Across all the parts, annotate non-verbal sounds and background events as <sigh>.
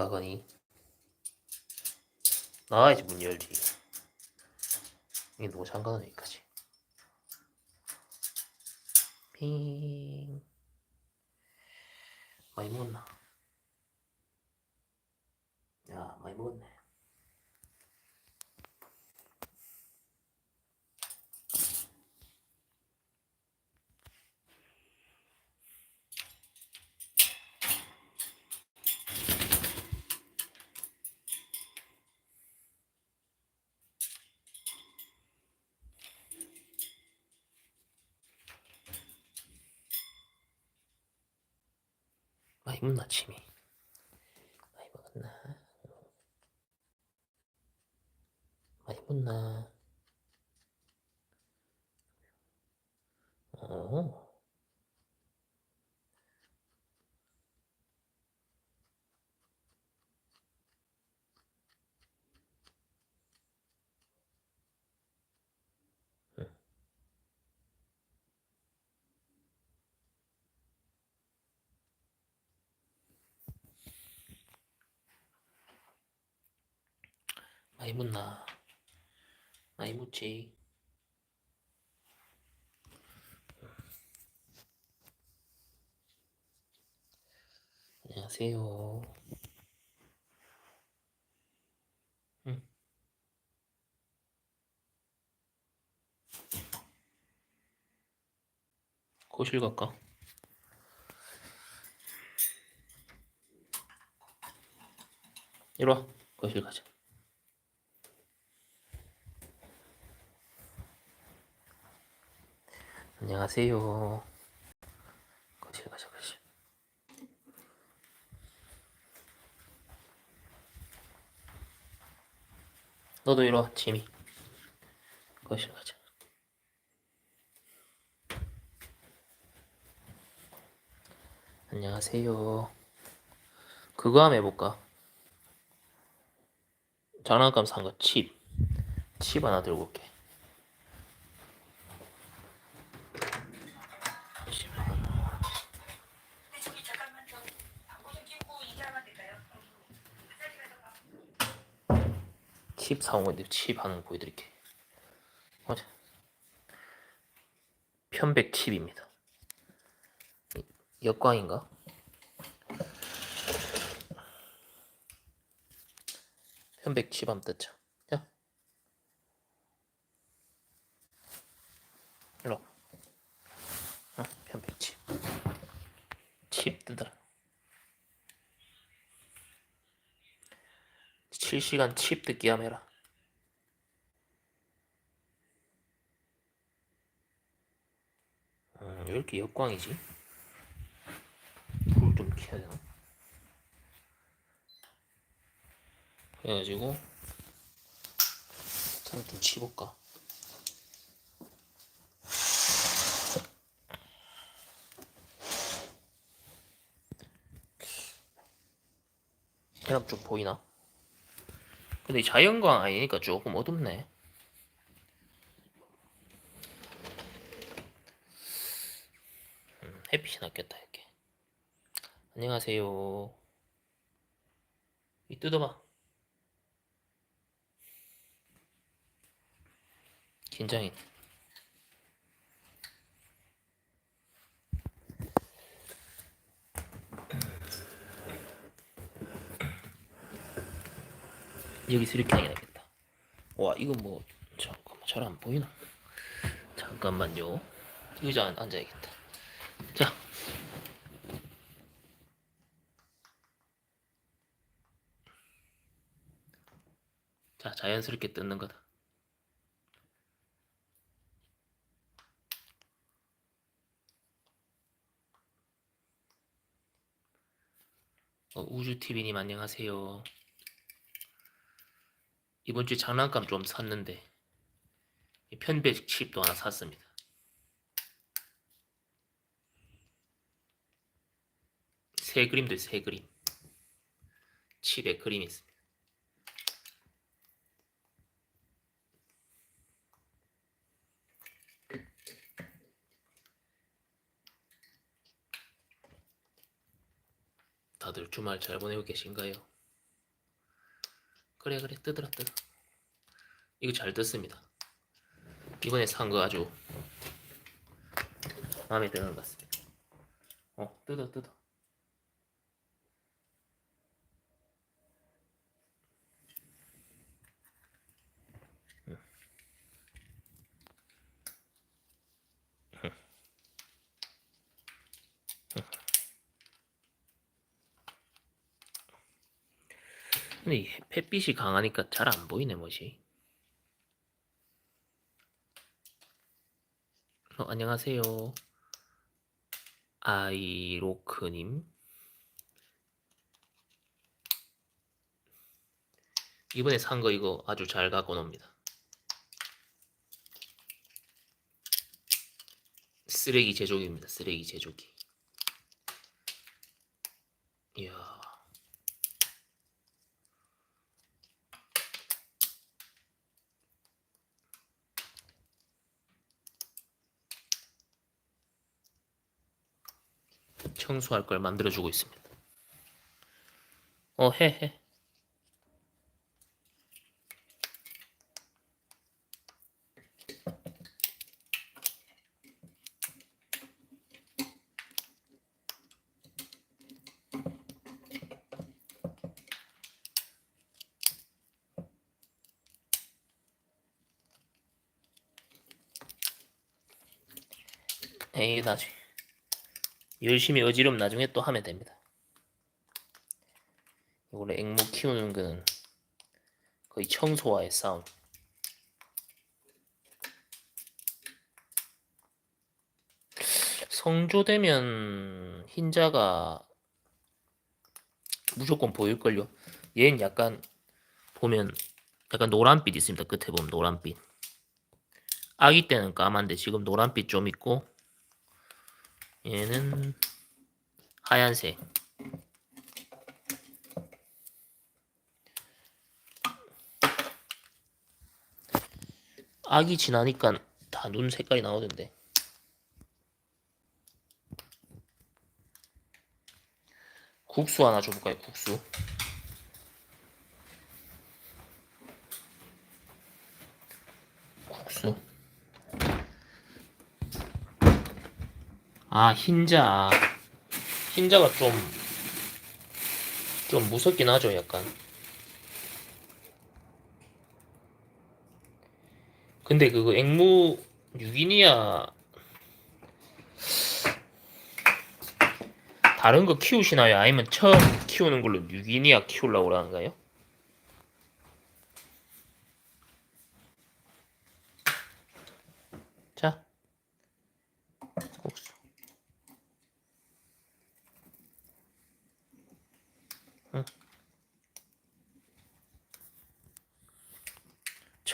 가거니? 나와야지 문 열지. 이게 누구 잠가는 여기까지. 핑. 많이 먹었나? 야 많이 먹었네 많이 먹나 침이. 많이 먹었나? 많이 먹나 어 많이 묻나. 많이 묻지. 안녕하세요. 응. 거실 갈까? 이리 와. 거실 가자 안녕하세요. 거실 가자, 거실. 너도 이리 와, 지미. 거실 가자. 안녕하세요. 그거 한번 해볼까? 장난감 산 거 칩. 칩 하나 들고 올게. 10 사온 건데 10 하는 보여드릴게. 맞아. 편백 10입니다. 역광인가? 편백 10 한번 뜯자. 자. 일로. 어, 편백 10. 뜯어라. 실시간 칩함 해라. 음, 왜 이렇게 역광이지? 불 좀 켜야 되나? 그래가지고 좀, 좀 치볼까? 해람 좀 보이나? 근데 이 자연광 아니니까 조금 어둡네. 음, 햇빛이 낫겠다 이렇게. 안녕하세요. 이 뜯어봐. 긴장이. 여기서 이렇게 해야겠다. 와 이거 뭐 잠깐만 잘 안 보이나? 잠깐만요. 의자 안 앉아야겠다. 자. 자, 자연스럽게 뜯는 거다. 어, 우주TV님 안녕하세요. 이번 주에 장난감 좀 샀는데 이 편백 칩도 하나 샀습니다. 새 그림도 새 그림. 칩에 그림이 있습니다. 다들 주말 잘 보내고 계신가요? 그래 그래. 뜯어라 뜯어 이거 잘 뜯습니다. 이번에 산 거 아주 마음에 드는 것 같습니다. 어 뜯어 뜯어 근데 이 햇빛이 강하니까 잘 안 보이네 뭐지 어, 안녕하세요. 아이로크님. 이번에 산 거 이거 아주 잘 갖고 놉니다. 쓰레기 제조기입니다 쓰레기 제조기. 이야 청소할 걸 만들어주고 있습니다. 어, 해, 해. 에이, 나중에. 열심히 어지럼 나중에 또 하면 됩니다. 원래 앵무 키우는 거는 거의 청소와의 싸움. 성조되면 흰자가 무조건 보일걸요. 얘는 약간 보면 약간 노란빛 있습니다. 끝에 보면 노란빛. 아기 때는 까만데 지금 노란빛 좀 있고 얘는 하얀색. 악이 지나니까 다 눈 색깔이 나오던데. 국수 하나 줘볼까요? 국수. 아 흰자 흰자가 좀 좀 무섭긴 하죠 약간 근데 그거 앵무 유기니아 다른 거 키우시나요? 아니면 처음 키우는 걸로 유기니아 키우려고 그러는가요? 자 국수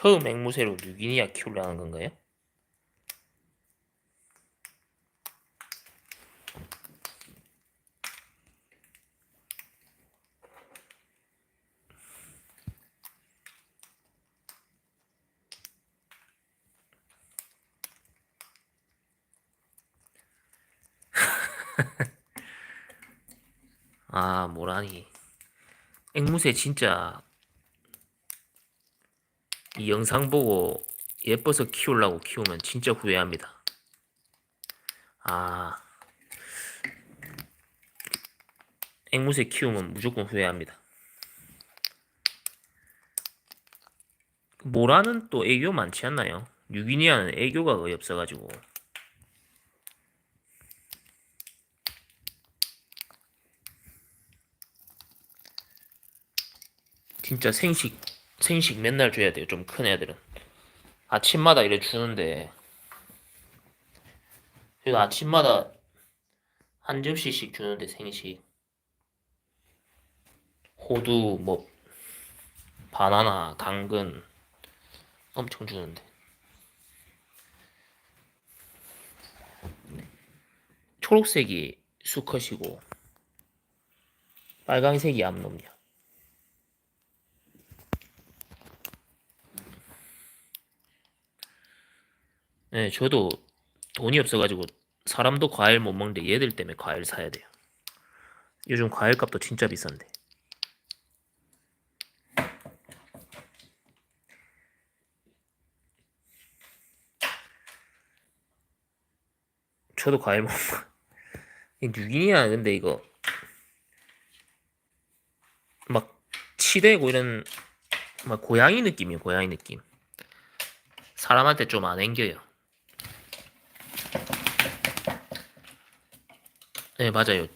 처음 앵무새로 뉴기니아 키우려는 건가요? <laughs> 아, 뭐라니. 앵무새 진짜 이 영상 보고 예뻐서 키우려고 키우면 진짜 후회합니다. 아, 앵무새 키우면 무조건 후회합니다. 모라는 또 애교 많지 않나요? 뉴기니아는 애교가 거의 없어가지고. 진짜 생식 생식 맨날 줘야 돼요. 좀 큰 애들은 아침마다 이래 주는데 그래도 아침마다 한 접시씩 주는데 생식 호두 뭐 바나나 당근 엄청 주는데 초록색이 수컷이고 빨강색이 암놈이야. 네, 저도 돈이 없어가지고 사람도 과일 못 먹는데 얘들 때문에 과일 사야 돼요. 요즘 과일 값도 진짜 비싼데. 저도 과일 먹어. 6인이야, <laughs> 근데 이거. 막, 치대고 이런, 막, 고양이 느낌이에요, 고양이 느낌. 사람한테 좀 안 앵겨요. 네 맞아요.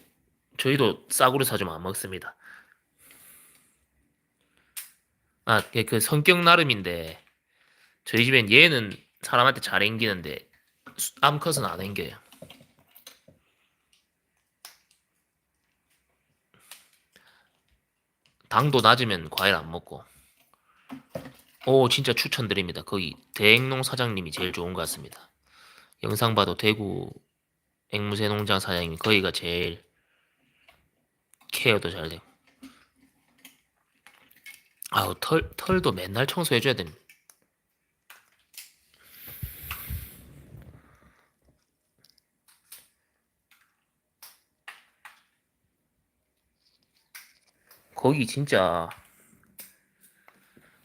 저희도 싸구려 사주면 안 먹습니다. 아, 그 그 성격 나름인데 저희 집엔 얘는 사람한테 잘 앵기는데 수- 암컷은 안 앵겨요. 당도 낮으면 과일 안 먹고. 오, 진짜 추천드립니다. 거기 대행농 사장님이 제일 좋은 것 같습니다. 영상 봐도 대구 앵무새 농장 사장님이 거기가 제일 케어도 잘 되고. 아우, 털, 털도 맨날 청소해 줘야 됩니다. 거기 진짜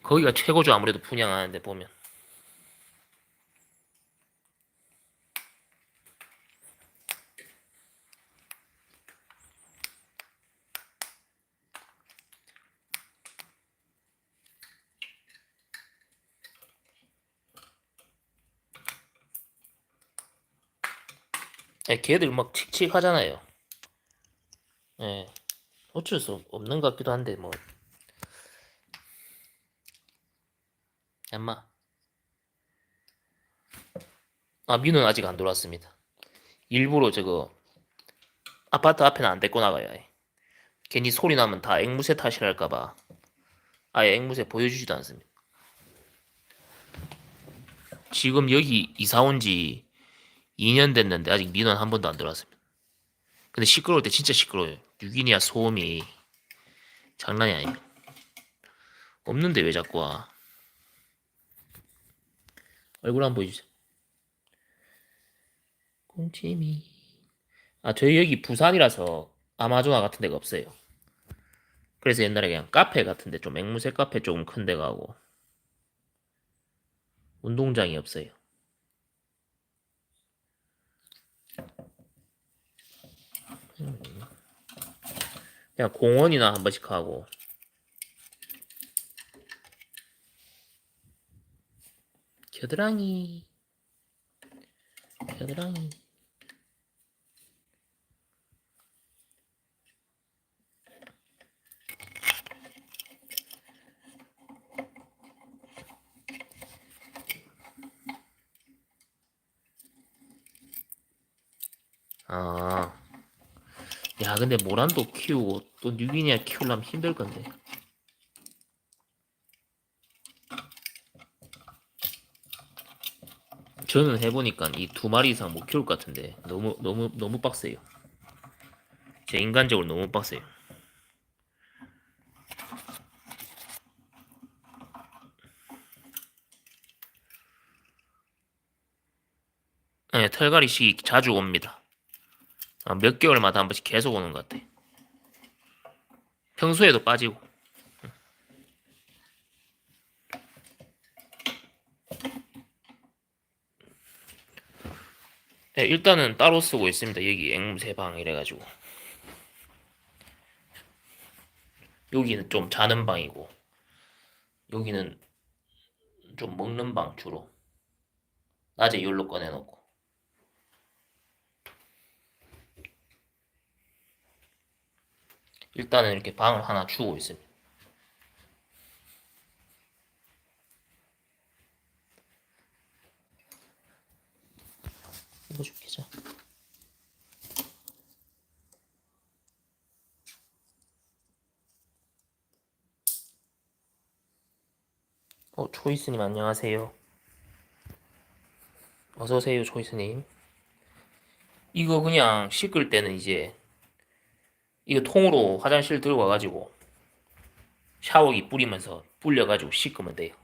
거기가 최고죠 아무래도 분양하는데 보면 예, 걔들 막 칙칙하잖아요. 예, 어쩔 수 없는 것 같기도 한데 뭐 엄마. 아, 민우는 아직 안 들어왔습니다. 일부러 저거 아파트 앞에는 안 데리고 나가요. 아예. 괜히 소리 나면 다 앵무새 탓이랄까봐 아예 앵무새 보여주지도 않습니다. 지금 여기 이사 온 지 2년 됐는데 아직 민우는 한 번도 안 들어왔습니다. 근데 시끄러울 때 진짜 시끄러워요. 유기니아 소음이 장난이 아니에요. 없는데 왜 자꾸 와? 얼굴 한번 보여주세요. 꽁치미. 아, 저희 여기 부산이라서 아마조나 같은 데가 없어요. 그래서 옛날에 그냥 카페 같은 데 좀 앵무새 카페 조금 큰 데 가고 운동장이 없어요. 그냥 공원이나 한 번씩 하고. 겨드랑이. 겨드랑이. 아, 야, 근데 모란도 키우고 또 뉴기니아 키우려면 힘들 건데. 저는 해보니까 이 두 마리 이상 못 키울 것 같은데 너무 너무 너무 빡세요. 제 인간적으로 너무 빡세요. 네, 털갈이 시기 자주 옵니다. 아, 몇 개월마다 한 번씩 계속 오는 것 같아. 평소에도 빠지고. 네, 일단은 따로 쓰고 있습니다. 여기 앵무새 방 이래가지고. 여기는 좀 자는 방이고, 여기는 좀 먹는 방 주로. 낮에 열로 꺼내놓고. 일단은 이렇게 방을 하나 주고 있습니다. 이거 자. 어, 초이스님 안녕하세요. 어서 오세요, 초이스님. 이거 그냥 씻을 때는 이제 이거 통으로 화장실 들고 와가지고 샤워기 뿌리면서 불려가지고 씻으면 돼요.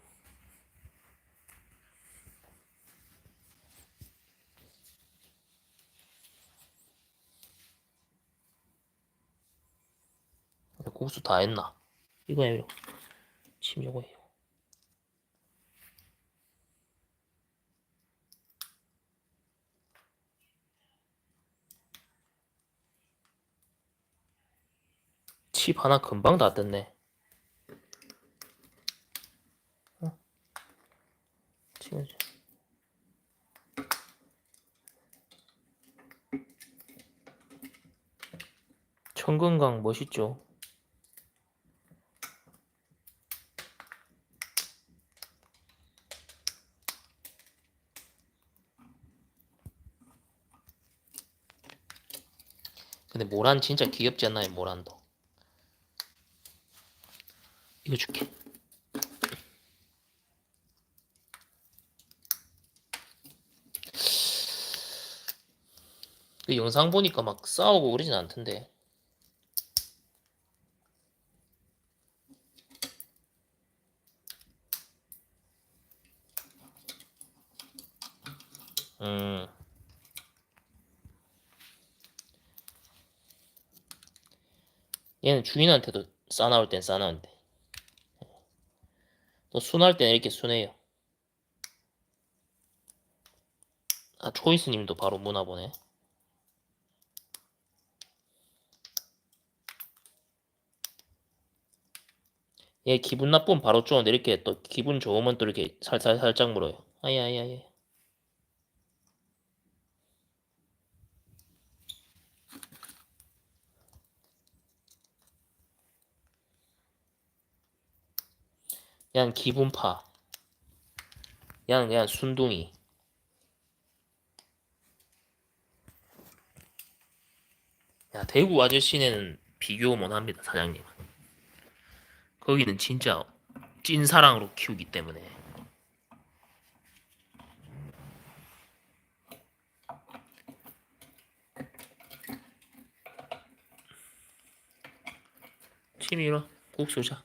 고수 다 했나? 이거 해요. 침 요거 해요. 칩 하나 금방 다 떴네. 어? 찍어줘. 청금강 멋있죠? 근데 모란 진짜 귀엽지 않나요? 모란도. 이거 줄게. 그 영상 보니까 막 싸우고 그러진 않던데. 음. 얘는 주인한테도 싸나올 땐 싸나는데. 또 순할 땐 이렇게 순해요. 아, 초이스님도 바로 문화 보네. 얘 기분 나쁘면 바로 쪼는데 이렇게 또 기분 좋으면 또 이렇게 살살 살짝 물어요. 아야야야. 그냥 기분파. 그냥 그냥 순둥이. 야 대구 아저씨네는 비교 못합니다 사장님. 거기는 진짜 찐 사랑으로 키우기 때문에. 치미로 국수 자.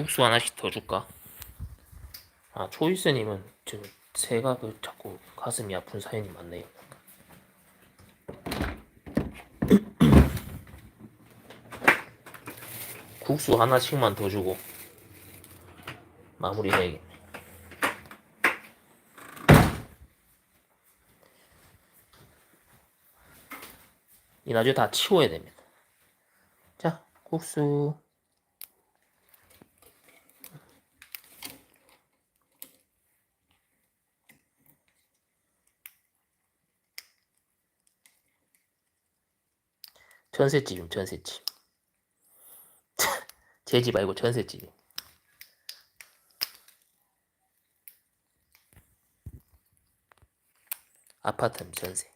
국수 하나씩 더 줄까? 아 초이스님은 지금 새가 그 자꾸 가슴이 아픈 사연이 많네요. <clears throat> 국수 하나씩만 더 주고 마무리 해야겠네. 이 나중에 다 치워야 됩니다. 자, 국수. 전셋집, 전셋집. 제 집 말고 전셋집. 아파트는 전세.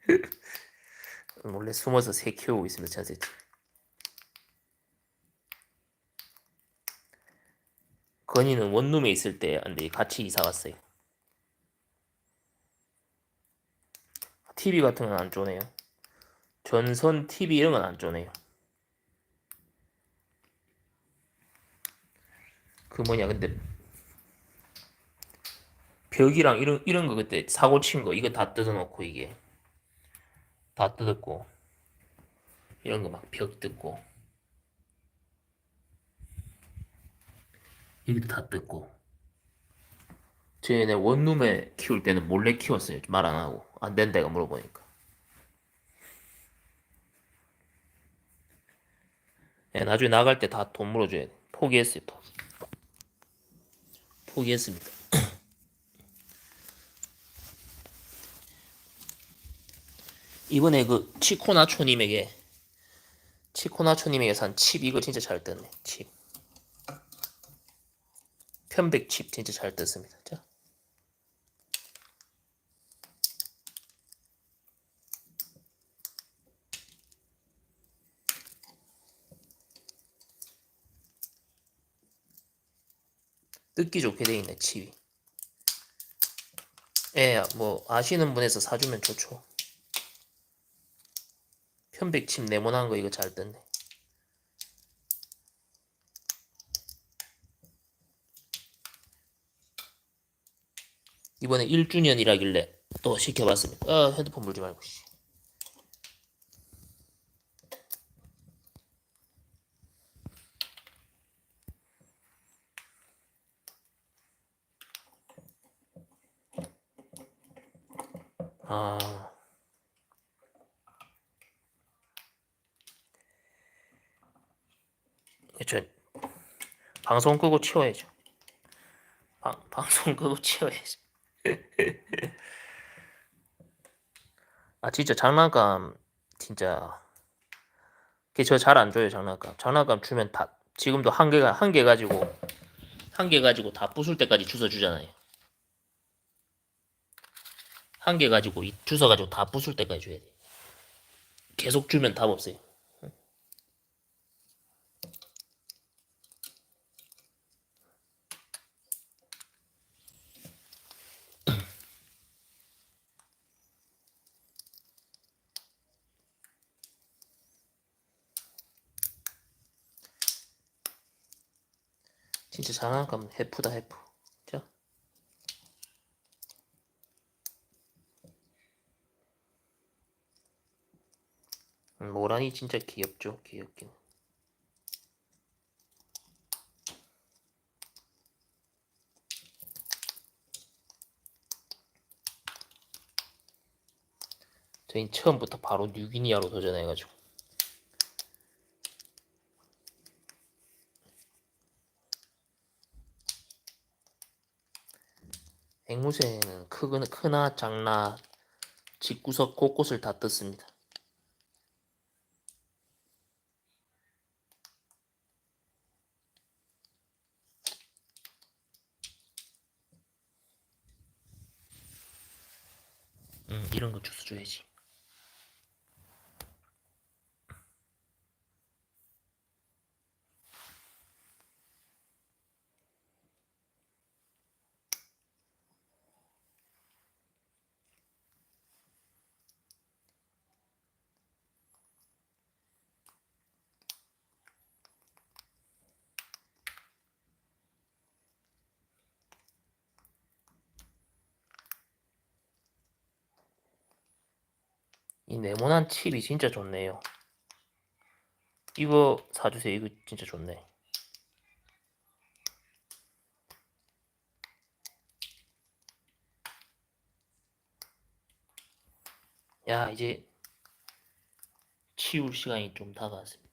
<laughs> 원래 숨어서 새 키우고 있습니다, 전셋집. 건이는 원룸에 있을 때, 같이 이사 갔어요. TV 같은 건 안 쪼네요. 전선 TV 이런 건 안 쪼네요. 그 뭐냐 근데 벽이랑 이런 이런 거 그때 사고 친 거 이거 다 뜯어놓고 이게 다 뜯었고 이런 거 막 벽 뜯고 이것도 다 뜯고 쟤네 원룸에 키울 때는 몰래 키웠어요 말 안 하고 안 된다가 물어보니까. 예, 나중에 나갈 때 다 돈 물어줘야 돼. 포기했어요 또 포기했습니다. <clears throat> 이번에 그 치코나초님에게 치코나초님에게 산 칩 이거 진짜 잘 떴네 칩. 편백 칩 진짜 잘 떴습니다. 자 뜯기 좋게 돼 있네 칩이 예, 뭐 아시는 분에서 사주면 좋죠 편백칩 네모난 거 이거 잘 떴네. 이번에 1주년이라길래 또 시켜봤습니다. 아, 핸드폰 물지 말고. 저 방송 끄고 치워야죠. 방, 방송 끄고 치워야죠. 아 진짜 장난감 진짜 저잘 안 줘요 장난감. 장난감 주면 다 지금도 한 개가 한 개 가지고 한 개 가지고 다 부술 때까지 주워 주잖아요. 한 개 가지고 이- 주워 가지고 다 부술 때까지 줘야 돼. 계속 주면 답 없어요. 진짜 장난감 해프다 해프. 자. 음, 모란이 진짜 귀엽죠. 귀엽긴. 저희 처음부터 바로 뉴기니아로 도전해가지고. 앵무새는 크거나 크나 작나 집구석 곳곳을 다 뜯습니다. 음, 이런 거 주워 줘야지. 네모난 칩이 진짜 좋네요. 이거 사주세요. 이거 진짜 좋네. 야, 이제 치울 시간이 좀 다가왔습니다.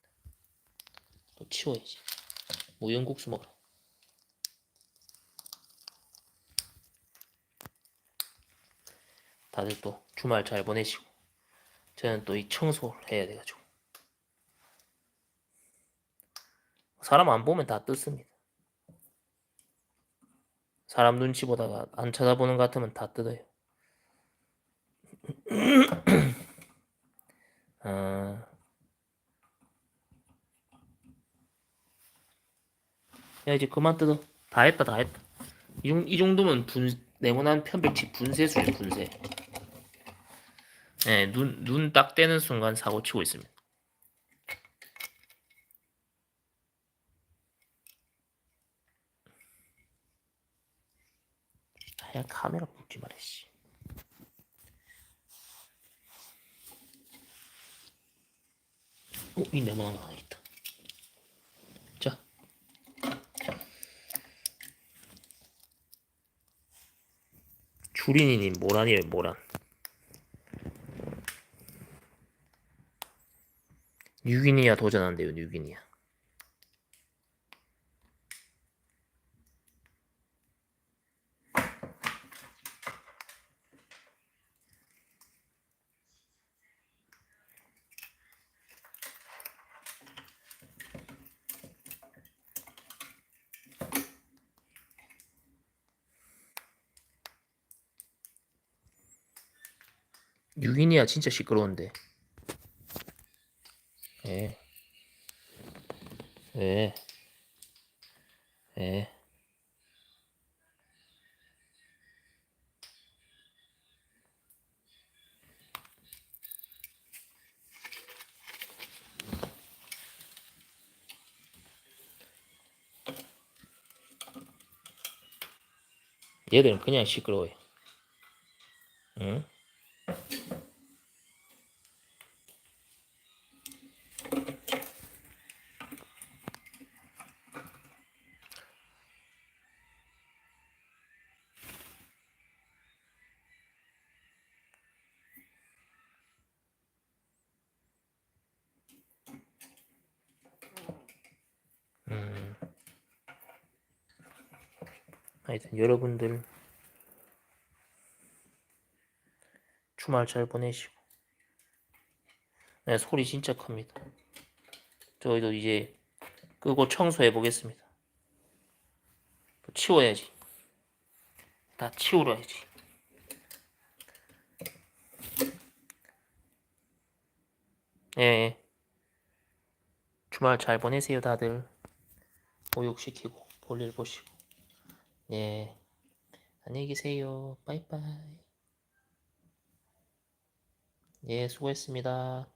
또 치워야지. 무영국수 먹으러. 다들 또 주말 잘 보내시고. 저는 또 이 청소를 해야 돼가지고 사람 안 보면 다 뜯습니다. 사람 눈치 보다가 안 쳐다보는 것 같으면 다 뜯어요. 아... <clears throat> 야 이제 그만 뜯어. 다 했다 다 했다. 이, 정- 이 정도면 분 네모난 편백치 분쇄 수준 분쇄. 네, 눈, 눈 딱 떼는 순간 사고 치고 있습니다. 하얀 카메라 붙지 말해, 씨. 어, 이 네모난 거 있다. 자. 주린이님 모란이에요, 모란. 뉴기니아 도전한대요, 뉴기니아. 뉴기니아 진짜 시끄러운데. 예. 예. 예. 얘들은 그냥 시끄러워요. 응? 하여튼 여러분들 주말 잘 보내시고 네, 소리 진짜 큽니다. 저희도 이제 끄고 청소해 보겠습니다. 또 치워야지. 다 치우러 야지. 예. 주말 잘 보내세요, 다들. 보육시키고, 볼일 보시고. 예. 안녕히 계세요. 빠이빠이. 예, 수고했습니다.